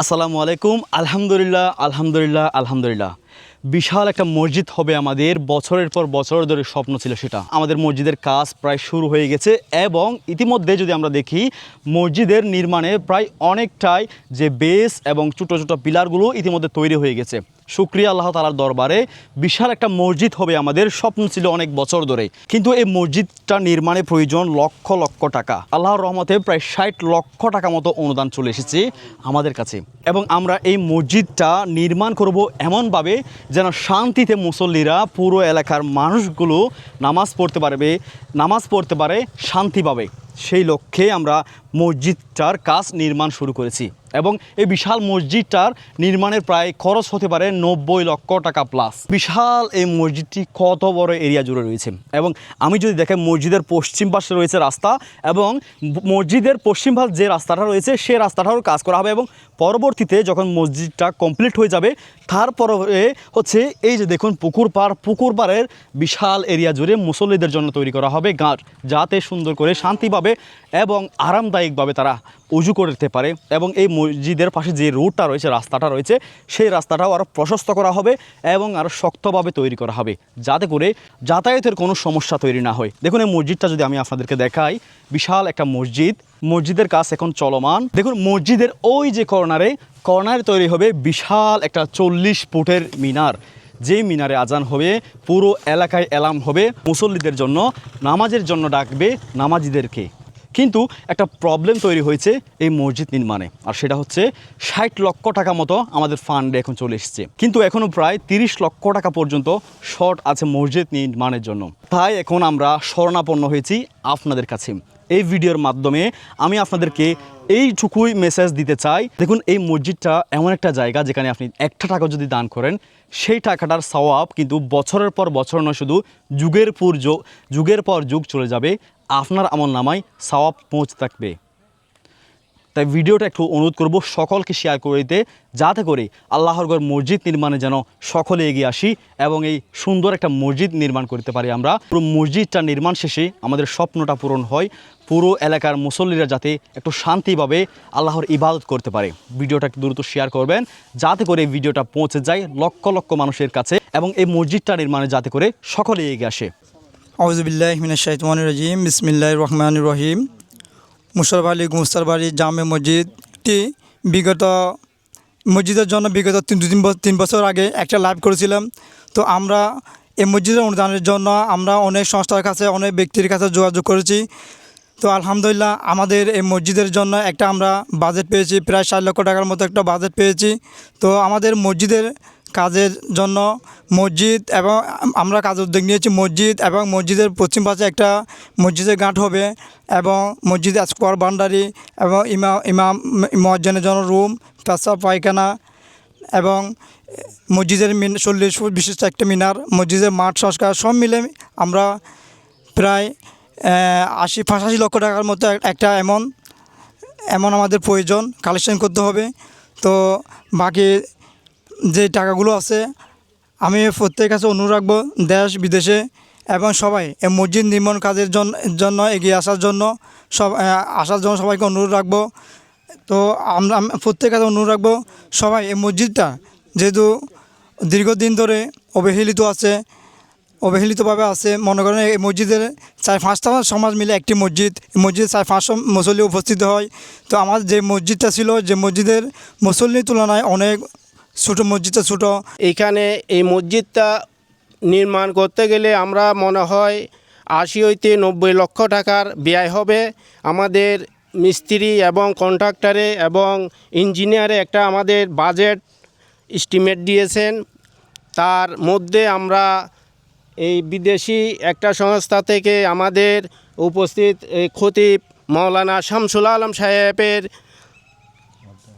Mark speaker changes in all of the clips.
Speaker 1: আসসালামু আলাইকুম আলহামদুলিল্লাহ আলহামদুলিল্লাহ আলহামদুলিল্লাহ। বিশাল একটা মসজিদ হবে আমাদের। বছরের পর বছর ধরে স্বপ্ন ছিল সেটা। আমাদের মসজিদের কাজ প্রায় শুরু হয়ে গেছে এবং ইতিমধ্যে যদি আমরা দেখি, মসজিদের নির্মাণে প্রায় অনেকটাই যে বেস এবং ছোটো ছোটো পিলারগুলো ইতিমধ্যে তৈরি হয়ে গেছে। শুক্রিয়া আল্লাহ তালার দরবারে বিশাল একটা মসজিদ হবে আমাদের, স্বপ্ন ছিল অনেক বছর ধরে। কিন্তু এই মসজিদটা নির্মাণে প্রয়োজন লক্ষ লক্ষ টাকা। আল্লাহর রহমতে প্রায় ষাট লক্ষ টাকা মতো অনুদান চলে এসেছে আমাদের কাছে। এবং আমরা এই মসজিদটা নির্মাণ করব এমনভাবে যেন শান্তিতে মুসল্লিরা পুরো এলাকার মানুষগুলো নামাজ পড়তে পারবে নামাজ পড়তে পারে শান্তি পাবে। সেই লক্ষ্যে আমরা মসজিদটার কাজ নির্মাণ শুরু করেছি এবং এই বিশাল মসজিদটার নির্মাণের প্রায় খরচ হতে পারে নব্বই লক্ষ টাকা প্লাস বিশাল এই মসজিদটি কত বড় এরিয়া জুড়ে রয়েছে এবং আমি যদি দেখে মসজিদের পশ্চিম পাশে রয়েছে রাস্তা এবং মসজিদের পশ্চিম পাশ যে রাস্তাটা রয়েছে সে রাস্তাটারও কাজ করা হবে এবং পরবর্তীতে যখন মসজিদটা কমপ্লিট হয়ে যাবে, তারপরে হচ্ছে এই যে দেখুন পুকুর পাড় পুকুর পাড়ের বিশাল এরিয়া জুড়ে মুসল্লিদের জন্য তৈরি করা হবে গাঁট, যাতে সুন্দর করে শান্তি পাবে এবং আরামদায়কভাবে তারা উজু করতে পারে এবং এই মসজিদের পাশে যে রুটটা রয়েছে, রাস্তাটা রয়েছে, সেই রাস্তাটাও আরও প্রশস্ত করা হবে এবং আরও শক্তভাবে তৈরি করা হবে যাতে করে যাতায়াতের কোনো সমস্যা তৈরি না হয়। দেখুন এই মসজিদটা যদি আমি আপনাদেরকে দেখাই, বিশাল একটা মসজিদ। মসজিদের কাজ এখন চলমান। দেখুন মসজিদের ওই যে কর্নারে কর্নারে তৈরি হবে বিশাল একটা চল্লিশ ফুটের মিনার। যে মিনারে আজান হবে, পুরো এলাকায় এলাম হবে। মুসল্লিদের জন্য, নামাজের জন্য ডাকবে নামাজিদেরকে। কিন্তু একটা প্রবলেম তৈরি হয়েছে এই মসজিদ নির্মাণে, আর সেটা হচ্ছে ষাট লক্ষ টাকা মতো আমাদের ফান্ডে এখন চলে এসছে। কিন্তু এখনও প্রায় তিরিশ লক্ষ টাকা পর্যন্ত শর্ট আছে মসজিদ নির্মাণের জন্য। তাই এখন আমরা শরণাপন্ন হয়েছি আপনাদের কাছে। এই ভিডিওর মাধ্যমে আমি আপনাদেরকে এইটুকুই মেসেজ দিতে চাই। দেখুন, এই মসজিদটা এমন একটা জায়গা যেখানে আপনি একটা টাকা যদি দান করেন, সেই টাকাটার সওয়াব কিন্তু বছরের পর বছর নয়, শুধু যুগের পর যুগ যুগের পর যুগ চলে যাবে। আপনার আমল নামায় সওয়াব পৌঁছে থাকবে। তাই ভিডিওটা একটু অনুরোধ করব সকলকে শেয়ার করে দিতে, যাতে করে আল্লাহর ঘর মসজিদ নির্মাণে যেন সকলে এগিয়ে আসি এবং এই সুন্দর একটা মসজিদ নির্মাণ করতে পারি আমরা। পুরো মসজিদটা নির্মাণ শেষে আমাদের স্বপ্নটা পূরণ হয়, পুরো এলাকার মুসল্লিরা যাতে একটু শান্তিভাবে আল্লাহর ইবাদত করতে পারে। ভিডিওটা একটু দ্রুত শেয়ার করবেন, যাতে করে এই ভিডিওটা পৌঁছে যায় লক্ষ লক্ষ মানুষের কাছে এবং এই মসজিদটা নির্মাণে যাতে করে সকলে এগিয়ে আসে।
Speaker 2: আউজবিল্লাহ মিনাশাইতমান রাজিম বিসমিল্লাহ রহমান রহিম। মুশারফ আলী গুমস্তারবাড়ি জামে মসজিদটি বিগত মসজিদের জন্য বিগত তিন দু তিন বছর তিন বছর আগে একটা লাইভ করেছিলাম। তো আমরা এই মসজিদের অনুদানের জন্য আমরা অনেক সংস্থার কাছে, অনেক ব্যক্তির কাছে যোগাযোগ করেছি। তো আলহামদুলিল্লাহ আমাদের এই মসজিদের জন্য একটা আমরা বাজেট পেয়েছি, প্রায় ষাট লক্ষ টাকার মতো একটা বাজেট পেয়েছি। তো আমাদের মসজিদের কাজের জন্য মসজিদ এবং আমরা কাজ উদ্যোগ নিয়েছি। মসজিদ এবং মসজিদের পশ্চিম পাশে একটা মসজিদের গাঁট হবে এবং মসজিদে স্কোয়ার বাউন্ডারি এবং ইমা, ইমাম মজ্জানের জন্য রুম পেশা পায়খানা এবং মসজিদের মিন চল্লিশ ফুট বিশিষ্ট একটা মিনার, মসজিদের মাঠ সংস্কার সব মিলে আমরা প্রায় আশি, পঁচাশি লক্ষ টাকার মতো একটা এমন এমন আমাদের প্রয়োজন কালেকশন করতে হবে। তো বাকি যে টাকাগুলো আছে, আমি প্রত্যেকের কাছে অনুরোধ রাখব দেশ, বিদেশে এবং সবাই এই মসজিদ নির্মাণ কাজের জন্য এগিয়ে আসার জন্য সব আসার জন্য সবাইকে অনুরোধ রাখব। তো আমরা আমি প্রত্যেকের কাছে অনুরোধ রাখব সবাই এই মসজিদটা যেহেতু দীর্ঘদিন ধরে অবহেলিত আছে, অবহেলিতভাবে আছে, মনে করেন এই মসজিদের চার পাঁচটা সমাজ মিলে একটি মসজিদ মসজিদে চার পাঁচশো মুসল্লি উপস্থিত হয়। তো আমার যে মসজিদটা ছিল, যে মসজিদের মুসল্লির তুলনায় অনেক ছোটো মসজিদটা ছোটো।
Speaker 3: এইখানে এই মসজিদটা নির্মাণ করতে গেলে আমরা মনে হয় আশি হইতে নব্বই লক্ষ টাকার ব্যয় হবে। আমাদের মিস্ত্রি এবং কন্ট্রাক্টরে এবং ইঞ্জিনিয়ারে একটা আমাদের বাজেট এস্টিমেট দিয়েছেন। তার মধ্যে আমরা এই বিদেশি একটা সংস্থা থেকে আমাদের উপস্থিত খতিব মৌলানা শামসুল আলম সাহেবের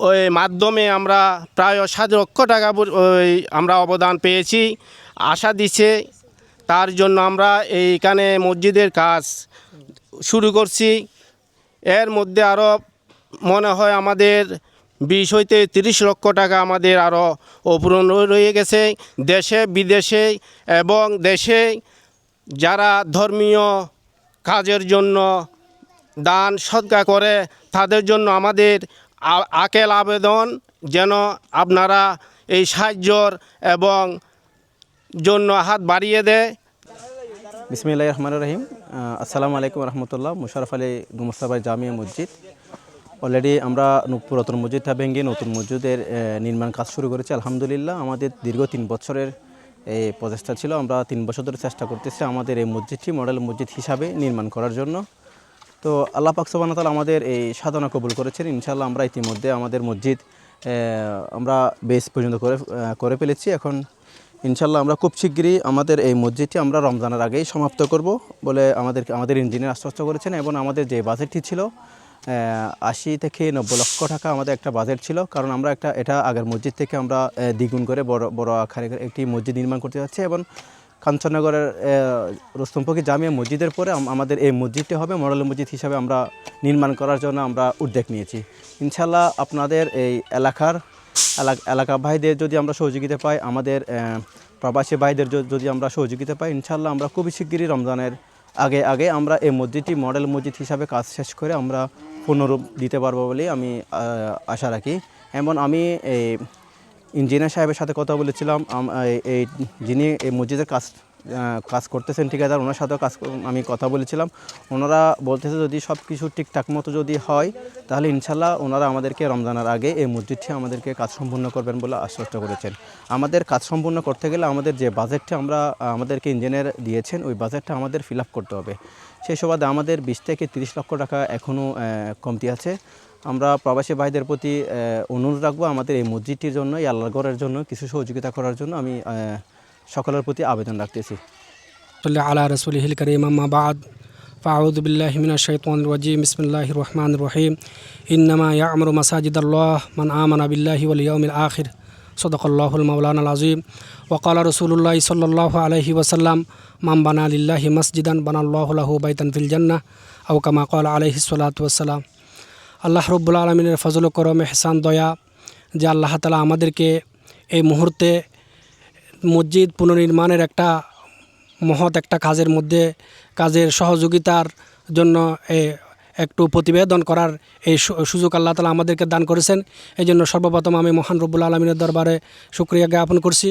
Speaker 3: ওই মাধ্যমে আমরা প্রায় সাত লক্ষ টাকা ওই আমরা অবদান পেয়েছি। আশা দিচ্ছে তার জন্য আমরা এইখানে মসজিদের কাজ শুরু করছি। এর মধ্যে আরও মনে হয় আমাদের বিশ হইতে তিরিশ লক্ষ টাকা আমাদের আরও অপূরণ রয়ে গেছে দেশে, বিদেশে এবং দেশে যারা ধর্মীয় কাজের জন্য দান সদকা করে তাদের জন্য আমাদের আকেল আবেদন যেন আপনারা এই সাহায্যর এবং জন্য হাত বাড়িয়ে দেয়।
Speaker 4: বিসমিল্লাহ রহমান রহিম। আসসালামু আলাইকুম রহমতুল্লাহ। মুশারফ আলী গুমস্তাবাই জামিয়া মসজিদ। অলরেডি আমরা পুরাতন মসজিদটা ভেঙে নতুন মসজিদের নির্মাণ কাজ শুরু করেছি। আলহামদুলিল্লাহ, আমাদের দীর্ঘ তিন বছরের এই প্রচেষ্টা ছিল। আমরা তিন বছর ধরে চেষ্টা করতেছি আমাদের এই মসজিদটি মডেল মসজিদ হিসাবে নির্মাণ করার জন্য। তো আল্লাহ পাক ওয়া আমাদের এই সাধনা কবুল করেছেন। ইনশাআল্লাহ আমরা ইতিমধ্যে আমাদের মসজিদ আমরা বেস পর্যন্ত করে করে ফেলেছি। এখন ইনশাল্লাহ আমরা খুব শিগগিরই আমাদের এই মসজিদটি আমরা রমজানের আগেই সমাপ্ত করব বলে আমাদের আমাদের ইঞ্জিনিয়ার আশ্বস্ত করেছেন এবং আমাদের যে বাজেটটি ছিল আশি থেকে নব্বই লক্ষ টাকা আমাদের একটা বাজেট ছিল। কারণ আমরা একটা, এটা আগের মসজিদ থেকে আমরা দ্বিগুণ করে বড় বড় আকারে একটি মসজিদ নির্মাণ করতে যাচ্ছি এবং কাঞ্চননগরের রুস্তমপকি জামিয়া মসজিদের পরে আমাদের এই মসজিদটি হবে, মডেল মসজিদ হিসাবে আমরা নির্মাণ করার জন্য আমরা উদ্যোগ নিয়েছি। ইনশাল্লাহ আপনাদের এই এলাকার এলাকা ভাইদের যদি আমরা সহযোগিতা পাই, আমাদের প্রবাসী ভাইদের যদি আমরা সহযোগিতা পাই ইনশাল্লাহ আমরা খুবই শিগগিরই রমজানের আগে আগে আমরা এই মসজিদটি মডেল মসজিদ হিসাবে কাজ শেষ করে আমরা পুনরূপ দিতে পারব বলে আমি আশা রাখি। এমন আমি এই ইঞ্জিনিয়ার সাহেবের সাথে কথা বলেছিলাম এই- যিনি এই মসজিদের কাজ কাজ করতেছেন, ঠিকাদার, ওনার সাথেও কাজ আমি কথা বলেছিলাম। ওনারা বলতেছে, যদি সব কিছু ঠিকঠাক মতো যদি হয়, তাহলে ইনশাল্লাহ ওনারা আমাদেরকে রমজানের আগে এই মসজিদটি আমাদেরকে কাজ সম্পূর্ণ করবেন বলে আশ্বস্ত করেছেন। আমাদের কাজ সম্পূর্ণ করতে গেলে আমাদের যে বাজেটটা আমরা, আমাদেরকে ইঞ্জিনিয়ার দিয়েছেন, ওই বাজেটটা আমাদের ফিল করতে হবে। সেই সুবাদে আমাদের বিশ থেকে তিরিশ লক্ষ টাকা এখনও কমতি আছে। আমরা প্রবাসী ভাইদের প্রতি আহ, অনুরোধ রাখবো আমাদের এই মসজিদটির জন্য এই আল্লাহর ঘরের জন্য কিছু সহযোগিতা করার জন্য আমি আহ, সকলের প্রতি আবেদন রাখতেছি
Speaker 5: صلی علی رسوله الکریم اما بعد فاعوذ بالله من الشیطان الرجیم بسم الله الرحمن الرحیم انما یعمر مساجد الله من آمن بالله واليوم الآخر صدق الله المولانا العظيم وقال رسول الله صلى الله عليه وسلم من بنى لله مسجدا بنى الله له بيتا في الجنة أو كما قال عليه الصلاة والسلام আল্লাহ রব্বুল আলমিনের ফজল করম এহসান দয়া যে আল্লাহ তালা আমাদেরকে এই মুহূর্তে মসজিদ পুনর্নির্মাণের একটা মহৎ একটা কাজের মধ্যে কাজের সহযোগিতার জন্য এ, একটু প্রতিবেদন করার এই সুযোগ আল্লাহ তালা আমাদেরকে দান করেছেন। এই জন্য সর্বপ্রথম আমি মহান রব্বুল আলমিনের দরবারে শুক্রিয়া জ্ঞাপন করছি।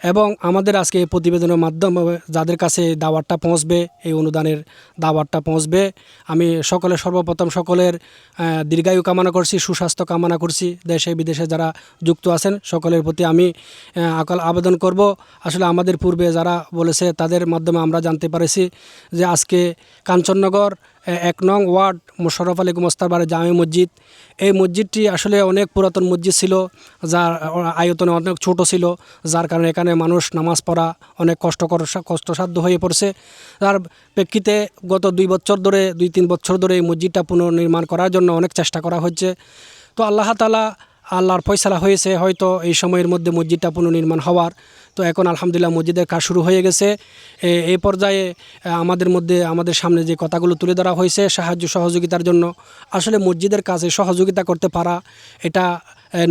Speaker 5: এবং আমাদের আজকে এই প্রতিবেদনের মাধ্যমে যাদের কাছে এই দাওয়াতটা পৌঁছবে, এই অনুদানের দাওয়াতটা পৌঁছবে, আমি সকলের সর্বপ্রথম সকলের দীর্ঘায়ু কামনা করছি, সুস্বাস্থ্য কামনা করছি, দেশে বিদেশে যারা যুক্ত আছেন সকলের প্রতি আমি আকাল আবেদন করব। আসলে আমাদের পূর্বে যারা বলেছে তাদের মাধ্যমে আমরা জানতে পারেছি যে আজকে কাঞ্চননগর এক নং ওয়ার্ড মোশাররফ আলী গুমস্তারবাড়ি জামে মসজিদ। এই মসজিদটি আসলে অনেক পুরাতন মসজিদ ছিল, যার আয়তনে অনেক ছোট ছিল, যার কারণে এখানে মানুষ নামাজ পড়া অনেক কষ্টকর কষ্টসাধ্য হয়ে পড়ছে। তার প্রেক্ষিতে গত দুই বছর ধরে, দুই তিন বছর ধরে এই মসজিদটা পুনর্নির্মাণ করার জন্য অনেক চেষ্টা করা হচ্ছে। তো আল্লাহ তালা আল্লাহর ফয়সালা হয়েছে, হয়তো এই সময়ের মধ্যে মসজিদটা পুনর্নির্মাণ হওয়ার। তো এখন আলহামদুলিল্লাহ মসজিদের কাজ শুরু হয়ে গেছে। এই পর্যায়ে আমাদের মধ্যে, আমাদের সামনে যে কথাগুলো তুলে ধরা হয়েছে সাহায্য সহযোগিতার জন্য, আসলে মসজিদের কাজে সহযোগিতা করতে পারা এটা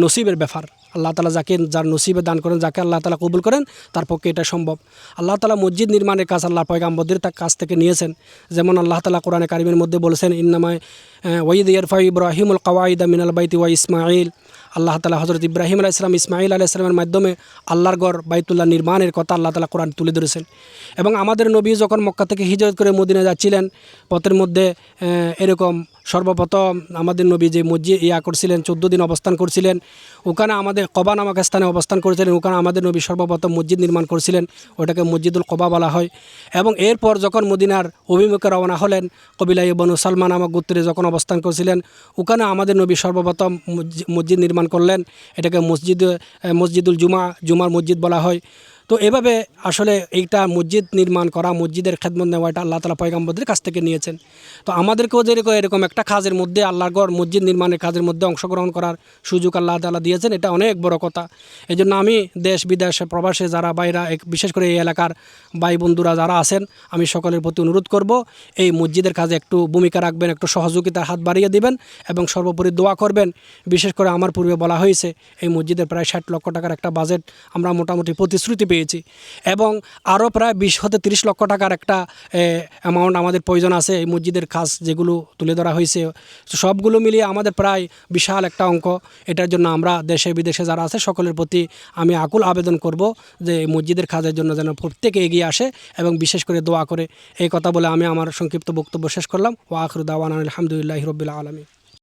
Speaker 5: নসিবের ব্যাপার। আল্লাহ তালা যাকে, যার নসিবে দান করেন, যাকে আল্লাহ তালা কবুল করেন, তার পক্ষে এটা সম্ভব। আল্লাহ তালা মসজিদ নির্মাণের কাজ আল্লাহ পয়গাম্বদের তার কাছ থেকে নিয়েছেন। যেমন আল্লাহ তালা কোরআনে কারিমের মধ্যে বলেছেন, ইন্নামায় ওয়াইদ ইয়ারফাই ইব্রাহিমুল কাওয়াইদা মিনাল বাইতি ওয়া ইসমাইল আল্লাহ তালা হজরত ইব্রাহিম আলাহ ইসলাম ইসমাইল আলাহ ইসলামের মাধ্যমে আল্লাহর গড় বাইতুল্লাহ নির্মাণের কথা আল্লাহ তালা কোরআন তুলে ধরেছেন। এবং আমাদের নবী যখন মক্কা থেকে হিজরত করে মদিনা যাচ্ছিলেন, পথের মধ্যে এরকম সর্বপ্রথম আমাদের নবী যে মসজিদ ইয়া করছিলেন, চোদ্দ দিন অবস্থান করছিলেন। ওখানে আমাদের কবা নামক স্থানে অবস্থান করেছিলেন। ওখানে আমাদের নবী সর্বপ্রথম মসজিদ নির্মাণ করছিলেন, ওটাকে মসজিদুল কবা বলা হয়। এবং এরপর যখন মদিনার অভিমুখে রওনা হলেন কবিলা ইবনু সালমান নামক গোত্রে যখন অবস্থান করছিলেন, ওখানে আমাদের নবী সর্বপ্রথম মসজিদ নির্মাণ করলেন। এটাকে মসজিদ মসজিদুল জুমা, জুমার মসজিদ বলা হয়। তো এভাবে আসলে এইটা মসজিদ নির্মাণ করা, মসজিদের খেদমত নেওয়া, এটা আল্লাহ তালা পয়গাম্বদের কাছ থেকে নিয়েছেন। তো আমাদেরকেও যেরকম এরকম একটা কাজের মধ্যে আল্লাহর গড় মসজিদ নির্মাণের কাজের মধ্যে অংশগ্রহণ করার সুযোগ আল্লাহ তালা দিয়েছেন, এটা অনেক বড় কথা। এই জন্য আমি দেশ, বিদেশে, প্রবাসে যারা বাইরা, এক- বিশেষ করে এই এলাকার ভাই বন্ধুরা যারা আছেন, আমি সকলের প্রতি অনুরোধ করব, এই মসজিদের কাজে একটু ভূমিকা রাখবেন, একটু সহযোগিতার হাত বাড়িয়ে দিবেন এবং সর্বোপরি দোয়া করবেন। বিশেষ করে আমার পূর্বে বলা হয়েছে, এই মসজিদের প্রায় ষাট লক্ষ টাকার একটা বাজেট আমরা মোটামুটি প্রতিশ্রুতি পেয়েছি। পেয়েছি। এবং আরও প্রায় বিশ হতে তিরিশ লক্ষ টাকার একটা অ্যামাউন্ট আমাদের প্রয়োজন আছে এই মসজিদের কাজ যেগুলো তুলে ধরা হয়েছে। সবগুলো মিলিয়ে আমাদের প্রায় বিশাল একটা অঙ্ক। এটার জন্য আমরা দেশে বিদেশে যারা আছে সকলের প্রতি আমি আকুল আবেদন করব যে এই মসজিদের কাজের জন্য যেন প্রত্যেকে এগিয়ে আসে এবং বিশেষ করে দোয়া করে। এই কথা বলে আমি আমার সংক্ষিপ্ত বক্তব্য শেষ করলাম। ও আখরুদ্দাওয়ান আলহামদুলিল্লাহ রবিল আলমী